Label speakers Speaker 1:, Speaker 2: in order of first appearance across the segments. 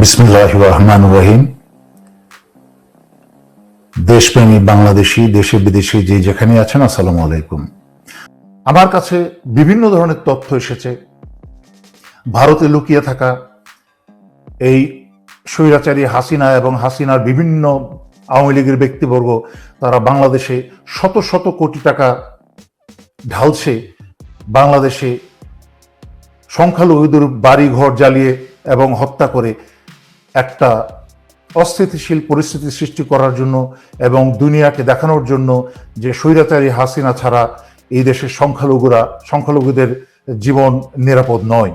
Speaker 1: বিসমুল্লাহ রহমান রহিম। দেশপ্রেমী বাংলাদেশি, দেশে বিদেশে যে যেখানে আছেন, আসসালামু আলাইকুম। আমার কাছে বিভিন্ন ধরনের তথ্য এসেছে। ভারতে লুকিয়ে থাকা এই স্বৈরাচারী হাসিনা এবং হাসিনার বিভিন্ন আওয়ামী লীগের ব্যক্তিবর্গ, তারা বাংলাদেশে শত শত কোটি টাকা ঢালছে। বাংলাদেশে সংখ্যালঘুদের বাড়ি ঘর জ্বালিয়ে এবং হত্যা করে একটা অস্থিতিশীল পরিস্থিতি সৃষ্টি করার জন্য এবং দুনিয়াকে দেখানোর জন্য যে স্বৈরাচারী হাসিনা ছাড়া এই দেশের সংখ্যালঘুরা, সংখ্যালঘুদের জীবন নিরাপদ নয়।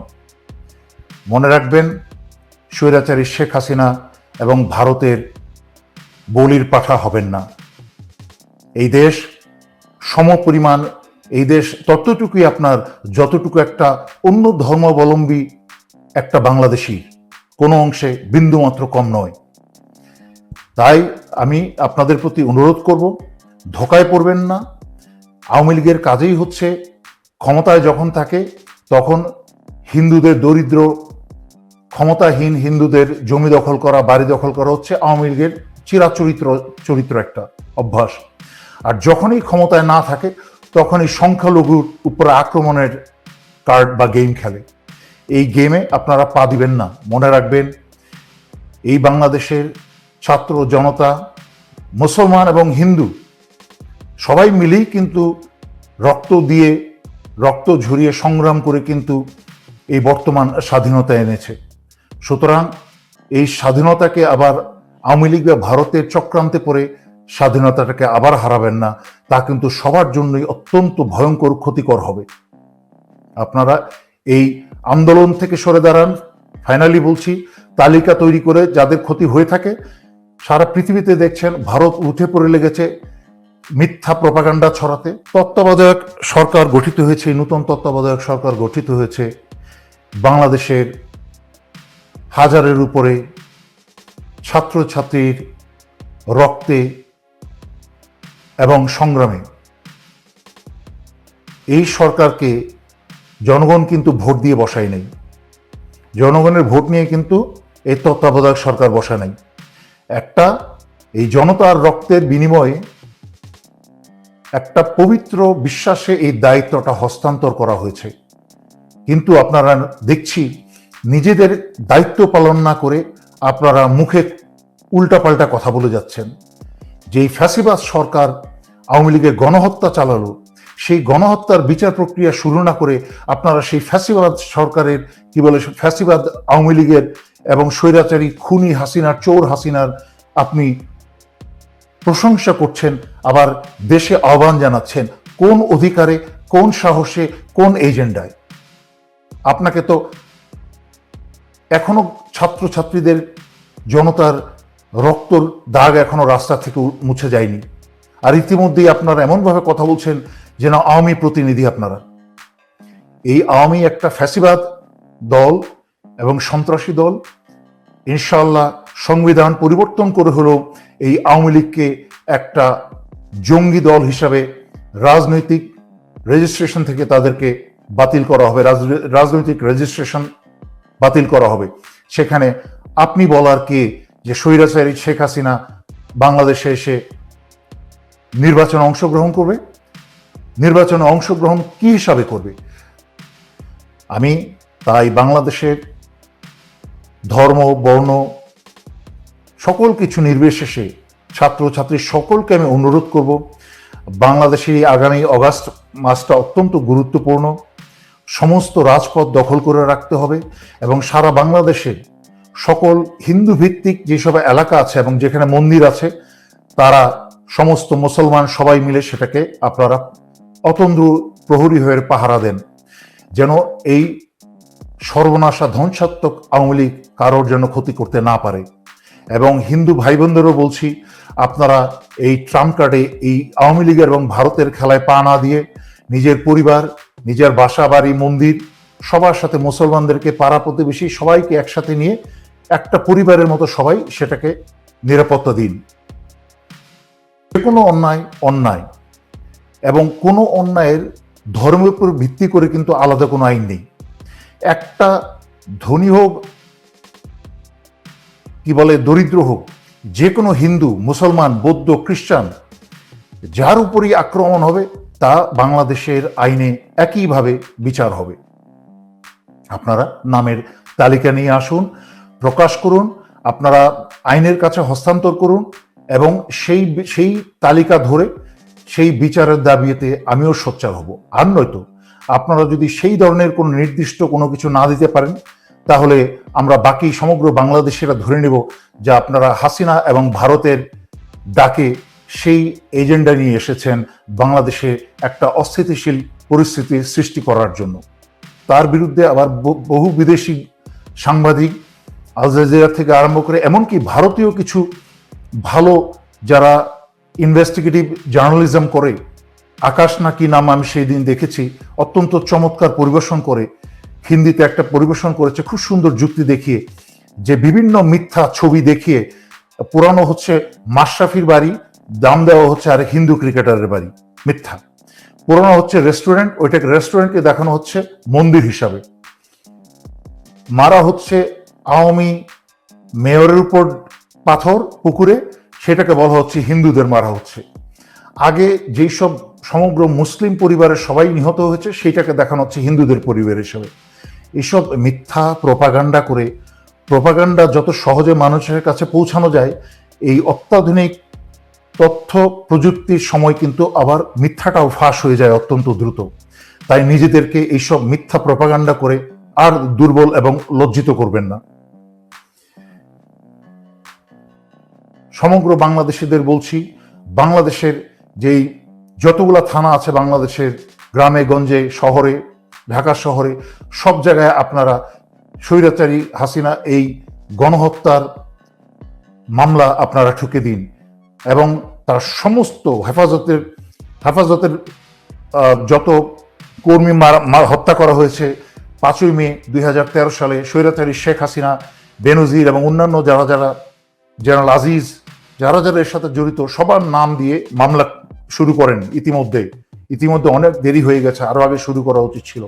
Speaker 1: মনে রাখবেন, স্বৈরাচারী শেখ হাসিনা এবং ভারতের বলির পাঠা হবেন না। এই দেশ সমপরিমাণ, এই দেশ ততটুকুই আপনার, যতটুকু একটা অন্য ধর্মাবলম্বী একটা বাংলাদেশি। কোনো অংশে বিন্দুমাত্র কম নয়। তাই আমি আপনাদের প্রতি অনুরোধ করব, ধোকায় পড়বেন না। আওয়ামী লীগের কাজেই হচ্ছে, ক্ষমতায় যখন থাকে, তখন হিন্দুদের দরিদ্র, ক্ষমতাহীন হিন্দুদের জমি দখল করা, বাড়ি দখল করা হচ্ছে আওয়ামী লীগের চিরাচরিত্র, চরিত্র একটা অভ্যাস। আর যখনই ক্ষমতায় না থাকে, তখনই সংখ্যালঘুর উপরে আক্রমণের কার্ড বা গেম খেলে। এই গেমে আপনারা পা দিবেন না। মনে রাখবেন, এই বাংলাদেশের ছাত্র জনতা, মুসলমান এবং হিন্দু, সবাই মিলেই কিন্তু রক্ত দিয়ে, রক্ত ঝরিয়ে সংগ্রাম করে কিন্তু এই বর্তমান স্বাধীনতা এনেছে। সুতরাং এই স্বাধীনতাকে আবার আওয়ামী লীগ বা ভারতের চক্রান্তে পড়ে স্বাধীনতাটাকে আবার হারাবেন না। তা কিন্তু সবার জন্যই অত্যন্ত ভয়ঙ্কর ক্ষতিকর হবে। আপনারা এই আন্দোলন থেকে সরে দাঁড়ান। ফাইনালি বলছি, তালিকা তৈরি করে যাদের ক্ষতি হয়ে থাকে, সারা পৃথিবীতে দেখছেন, ভারত উঠে পড়ে লেগেছে মিথ্যা প্রপাগান্ডা ছড়াতে। তত্ত্বাবধায়ক সরকার গঠিত হয়েছে নূতন তত্ত্বাবধায়ক সরকার গঠিত হয়েছে বাংলাদেশের হাজারের উপরে ছাত্রছাত্রীর রক্তে এবং সংগ্রামে। এই সরকারকে জনগণ কিন্তু ভোট দিয়ে বসায় নাই। জনগণের ভোট নিয়ে কিন্তু এই তত্ত্বাবধায়ক সরকার বসা নাই। একটা, এই জনতার রক্তের বিনিময়ে একটা পবিত্র বিশ্বাসে এই দায়িত্বটা হস্তান্তর করা হয়েছে। কিন্তু আপনারা দেখছি, নিজেদের দায়িত্ব পালন না করে আপনারা মুখে উল্টাপাল্টা কথা বলে যাচ্ছেন। যেই ফ্যাসিবাদ সরকার আওয়ামী লীগের গণহত্যা চালালো সেই গণহত্যার বিচার প্রক্রিয়া শুরু না করে আপনারা সেই ফ্যাসিবাদ সরকারের, কি বলে, ফ্যাসিবাদ আওয়ামী লীগের এবং স্বৈরাচারী খুনি হাসিনার, চোর হাসিনার আপনি প্রশংসা করছেন, আবার দেশে আহ্বান জানাচ্ছেন, কোন অধিকারে, কোন সাহসে, কোন এজেন্ডায়? আপনাকে তো এখনও ছাত্রছাত্রীদের জনতার রক্তর দাগ এখনও রাস্তা থেকে মুছে যায়নি। আর ইতিমধ্যেই আপনারা এমনভাবে কথা বলছেন যে না আওয়ামী প্রতিনিধি আপনারা। এই আওয়ামী একটা ফ্যাসিবাদ দল এবং সন্ত্রাসী দল। ইনশাল্লাহ সংবিধান পরিবর্তন করে হলেও এই আওয়ামী লীগকে একটা জঙ্গি দল হিসাবে রাজনৈতিক রেজিস্ট্রেশন থেকে তাদেরকে বাতিল করা হবে। রাজ- রাজনৈতিক রেজিস্ট্রেশন বাতিল করা হবে। সেখানে আপনি বলার কে যে স্বৈরাচারী শেখ হাসিনা বাংলাদেশে এসে নির্বাচনে অংশগ্রহণ করবে? নির্বাচনে অংশগ্রহণ কি হিসাবে করবে? আমি তাই বাংলাদেশের ধর্ম, বর্ণ, সকল কিছু নির্বিশেষে ছাত্রছাত্রী সকলকে আমি অনুরোধ করব বাংলাদেশের আগামী অগাস্ট মাসটা অত্যন্ত গুরুত্বপূর্ণ। সমস্ত রাজপথ দখল করে রাখতে হবে এবং সারা বাংলাদেশে সকল হিন্দু ভিত্তিক যেসব এলাকা আছে এবং যেখানে মন্দির আছে, তারা সমস্ত মুসলমান সবাই মিলে সেটাকে আপনারা অতন্দ্র প্রহরী হয়ে পাহারা দেন, যেন এই সর্বনাশা ধ্বংসাত্মক আওয়ামী লীগ কারোর যেন ক্ষতি করতে না পারে। এবং হিন্দু ভাই বোনদেরও বলছি, আপনারা এই ট্রাম্প কার্ডে এই আওয়ামী লীগের এবং ভারতের খেলায় পা না দিয়ে নিজের পরিবার, নিজের বাসা, বাড়ি, মন্দির, সবার সাথে মুসলমানদেরকে, পাড়া প্রতিবেশী সবাইকে একসাথে নিয়ে একটা পরিবারের মতো সবাই সেটাকে নিরাপত্তা দিন। যে কোনো অন্যায় অন্যায়। এবং কোনো অন্যায়ের ধর্মের উপর ভিত্তি করে কিন্তু আলাদা কোনো আইন নেই। একটা ধনী হোক, কি বলে, দরিদ্র হোক, যে কোনো হিন্দু, মুসলমান, বৌদ্ধ, খ্রিস্টান, যার উপরই আক্রমণ হবে, তা বাংলাদেশের আইনে একইভাবে বিচার হবে। আপনারা নামের তালিকা নিয়ে আসুন, প্রকাশ করুন, আপনারা আইনের কাছে হস্তান্তর করুন এবং সেই সেই তালিকা ধরে সেই বিচারের দাবিতে আমিও সোচ্চার হব। আর নয়তো আপনারা যদি সেই ধরনের কোনো নির্দিষ্ট কোনো কিছু না দিতে পারেন, তাহলে আমরা বাকি সমগ্র বাংলাদেশিরা ধরে নেব যে আপনারা হাসিনা এবং ভারতের ডাকে সেই এজেন্ডা নিয়ে এসেছেন বাংলাদেশে একটা অস্থিতিশীল পরিস্থিতি সৃষ্টি করার জন্য। তার বিরুদ্ধে আবার বহু বিদেশি সাংবাদিক আল জাজিরা থেকে আরম্ভ করে এমনকি ভারতীয় কিছু ভালো যারা ইনভেস্টিগেটিভ জার্নালিজম করে, আকাশ না কি নাম আমি সেই দিন দেখেছি, অত্যন্ত চমৎকার পরিবেশন করে, হিন্দিতে একটা পরিবেশন করেছে, খুব সুন্দর যুক্তি দেখিয়ে, যে বিভিন্ন মিথ্যা ছবি দেখিয়ে, পুরানো হচ্ছে মাশরাফির বাড়ি, দাম দেওয়া হচ্ছে আর হিন্দু ক্রিকেটারের বাড়ি, মিথ্যা। পুরোনো হচ্ছে রেস্টুরেন্ট ওইটাকে রেস্টুরেন্টকে দেখানো হচ্ছে মন্দির হিসাবে। মারা হচ্ছে আওয়ামী মেয়রের উপর পাথর, পুকুরে সেটাকে বলা হচ্ছে হিন্দুদের মারা হচ্ছে। আগে যেই সব সমগ্র মুসলিম পরিবারের সবাই নিহত হয়েছে, সেইটাকে দেখানো হচ্ছে হিন্দুদের পরিবার হিসেবে। এইসব মিথ্যা প্রপাগান্ডা করে প্রপাগান্ডা যত সহজে মানুষের কাছে পৌঁছানো যায়, এই অত্যাধুনিক তথ্য প্রযুক্তির সময় কিন্তু আবার মিথ্যাটাও ফাঁস হয়ে যায় অত্যন্ত দ্রুত। তাই নিজেদেরকে এইসব মিথ্যা প্রপাগান্ডা করে আর দুর্বল এবং লজ্জিত করবেন না। সমগ্র বাংলাদেশিদের বলছি, বাংলাদেশের যেই যতগুলা থানা আছে বাংলাদেশের গ্রামে, গঞ্জে, শহরে, ঢাকা শহরে, সব জায়গায় আপনারা স্বৈরাচারী হাসিনা এই গণহত্যার মামলা আপনারা ঠুকে দিন এবং তার সমস্ত হেফাজতের হেফাজতের যত কর্মী মারা- হত্যা করা হয়েছে, পাঁচই মে দুই হাজার তেরো সালে স্বৈরাচারী শেখ হাসিনা, বেনজির এবং অন্যান্য যারা যারা, জেনারেল আজিজ যারা যারা এর সাথে জড়িত, সবার নাম দিয়ে মামলা শুরু করেন ইতিমধ্যে। ইতিমধ্যে অনেক দেরি হয়ে গেছে, আরও আগে শুরু করা উচিত ছিল।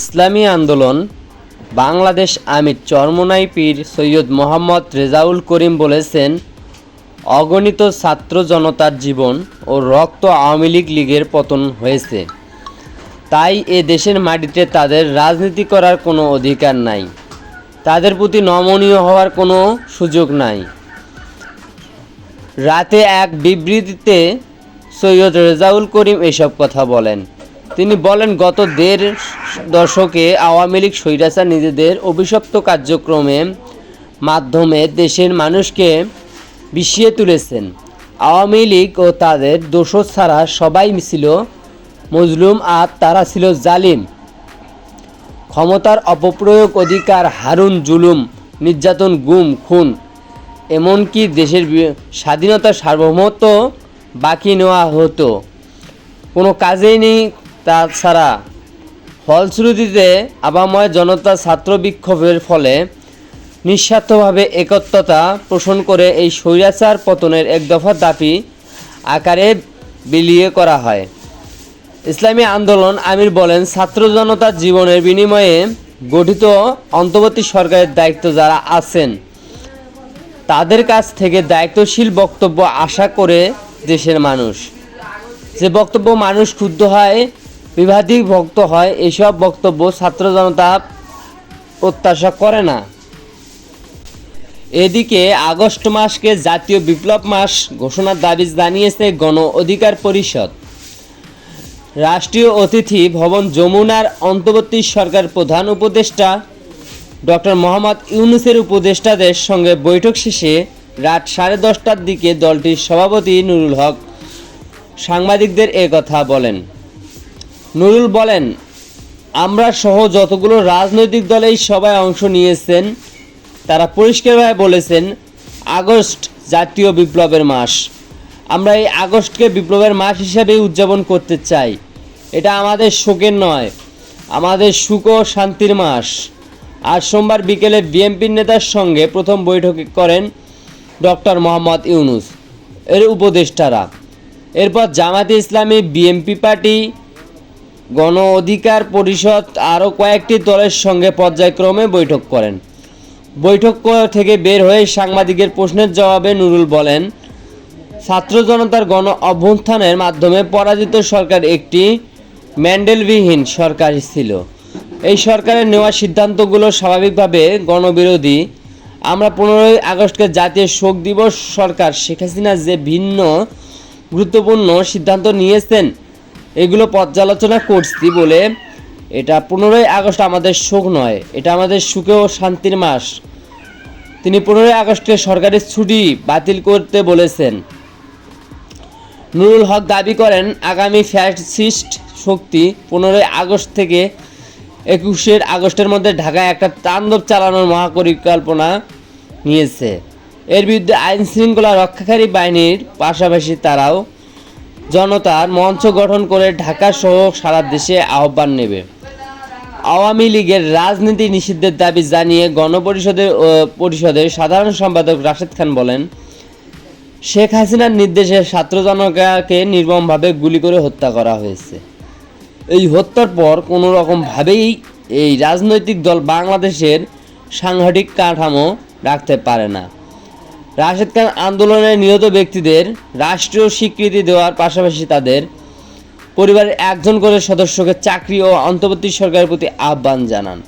Speaker 2: ইসলামী আন্দোলন, বাংলাদেশ আমির চরমনাই পীর সৈয়দ মোহাম্মদ রেজাউল করিম বলেছেন, অগণিত ছাত্র জনতার জীবন ও রক্ত আওয়ামী লীগ লীগের পতন হয়েছে। তাই এ দেশের মাটিতে তাদের রাজনীতি করার কোনো অধিকার নাই। তাদের প্রতি নমনীয় হওয়ার কোনো সুযোগ নাই। রাতে এক বিবৃতিতে সৈয়দ রেজাউল করিম এসব কথা বলেন। তিনি বলেন, গত দেড় দশকে আওয়ামী লীগ স্বৈরাচার নিজেদের অভিশপ্ত কার্যক্রমে মাধ্যমে দেশের মানুষকে বিষিয়ে তুলেছেন। আওয়ামী লীগ ও তাদের দোষর ছাড়া সবাই ছিল মজলুম আর তারা ছিল জালিম। ক্ষমতার অপপ্রয়োগ অধিকার, হারুন, জুলুম, নির্যাতন, গুম, খুন এমনকি দেশের স্বাধীনতা সার্বভৌমত্ব বাকি নেওয়া হতো। কোনো কাজেই নেই তাছাড়া। ফলশ্রুতিতে আবাময় জনতা ছাত্র বিক্ষোভের ফলে নিঃস্বার্থভাবে একত্রতা পোষণ করে এই স্বৈরাচার পতনের এক দফা দাবি আকারে বিলিয়ে করা হয়। ইসলামী আন্দোলন আমির বলেন, ছাত্র জনতার জীবনের বিনিময়ে গঠিত অন্তর্বর্তী সরকারের দায়িত্ব যারা আছেন তাদের কাছ থেকে দায়িত্বশীল বক্তব্য আশা করে দেশের মানুষ। যে বক্তব্য মানুষ ক্ষুব্ধ হয়, বিবাদী ভক্ত হয়, এসব বক্তব্য ছাত্র জনতা প্রত্যাশা করে না। এদিকে আগস্ট মাসকে জাতীয় বিপ্লব মাস ঘোষণার দাবি জানিয়েছে গণ অধিকার পরিষদ। রাষ্ট্রীয় অতিথি ভবন যমুনার অন্তর্বর্তী সরকার প্রধান উপদেষ্টা ডক্টর মোহাম্মদ ইউনুসের উপদেষ্টাদের সঙ্গে বৈঠক শেষে রাত সাড়ে দশটার দিকে দলটির সভাপতি নুরুল হক সাংবাদিকদের এ কথা বলেন। নুরুল বলেন, আমরা সহ যতগুলো রাজনৈতিক দলেই সবাই অংশ নিয়েছেন, তারা পরিষ্কারভাবে বলেছেন, আগস্ট জাতীয় বিপ্লবের মাস। আমরা এই আগস্টকে বিপ্লবের মাস হিসাবে উদযাপন করতে চাই। এটা আমাদের শোকের নয়, আমাদের সুখ ও শান্তির মাস। আজ সোমবার বিকেলে বিএনপির নেতার সঙ্গে প্রথম বৈঠক করেন ডক্টর মোহাম্মদ ইউনুস, এর উপদেষ্টারা। এরপর জামাতে ইসলামী বিএনপি পার্টি, গণ অধিকার পরিষদ আরও কয়েকটি দলের সঙ্গে পর্যায়ক্রমে বৈঠক করেন। বৈঠক থেকে বের হয়ে সাংবাদিকের প্রশ্নের জবাবে নুরুল বলেন, ছাত্র জনতার গণ অভ্যুত্থানের মাধ্যমে পরাজিত সরকার একটি ম্যান্ডেলবিহীন সরকার ছিল। এই সরকারের নেওয়া সিদ্ধান্তগুলো স্বাভাবিকভাবে গণবিরোধী। আমরা পনেরোই আগস্টকে জাতীয় শোক দিবস সরকার শেখ হাসিনা যে ভিন্ন, গুরুত্বপূর্ণ সিদ্ধান্ত নিয়েছেন, এগুলো পর্যালোচনা করছি বলে এটা পনেরোই আগস্ট আমাদের শোক নয়, এটা আমাদের সুখে ও শান্তির মাস। তিনি পনেরোই আগস্টে সরকারি ছুটি বাতিল করতে বলেছেন। নুরুল হক দাবি করেন, আগামী ফ্যাসিস্ট শক্তি পনেরোই আগস্ট থেকে একুশের আগস্টের মধ্যে ঢাকায় একটা তাণ্ডব চালানোর মহাপরিকল্পনা নিয়েছে। এর বিরুদ্ধে আইন শৃঙ্খলা রক্ষাকারী বাহিনীর পাশাপাশি তারাও জনতার মঞ্চ গঠন করে ঢাকা সহ সারা দেশে আহ্বান নেবে। আওয়ামী লীগের রাজনীতি নিষিদ্ধের দাবি জানিয়ে গণপরিষদের পরিষদের সাধারণ সম্পাদক রাশেদ খান বলেন, শেখ হাসিনার নির্দেশে ছাত্র জনতাকে নির্মমভাবে গুলি করে হত্যা করা হয়েছে। এই হত্যার পর কোনো রকমভাবেই এই রাজনৈতিক দল বাংলাদেশের সাংঘাতিক কাঠামো রাখতে পারে না। রাশেদ খান আন্দোলনে নিহত ব্যক্তিদের রাষ্ট্রীয় স্বীকৃতি দেওয়ার পাশাপাশি তাদের পরিবারের একজন করে সদস্যকে চাকরি ও অন্তর্বর্তী সরকারের প্রতি আহ্বান জানান।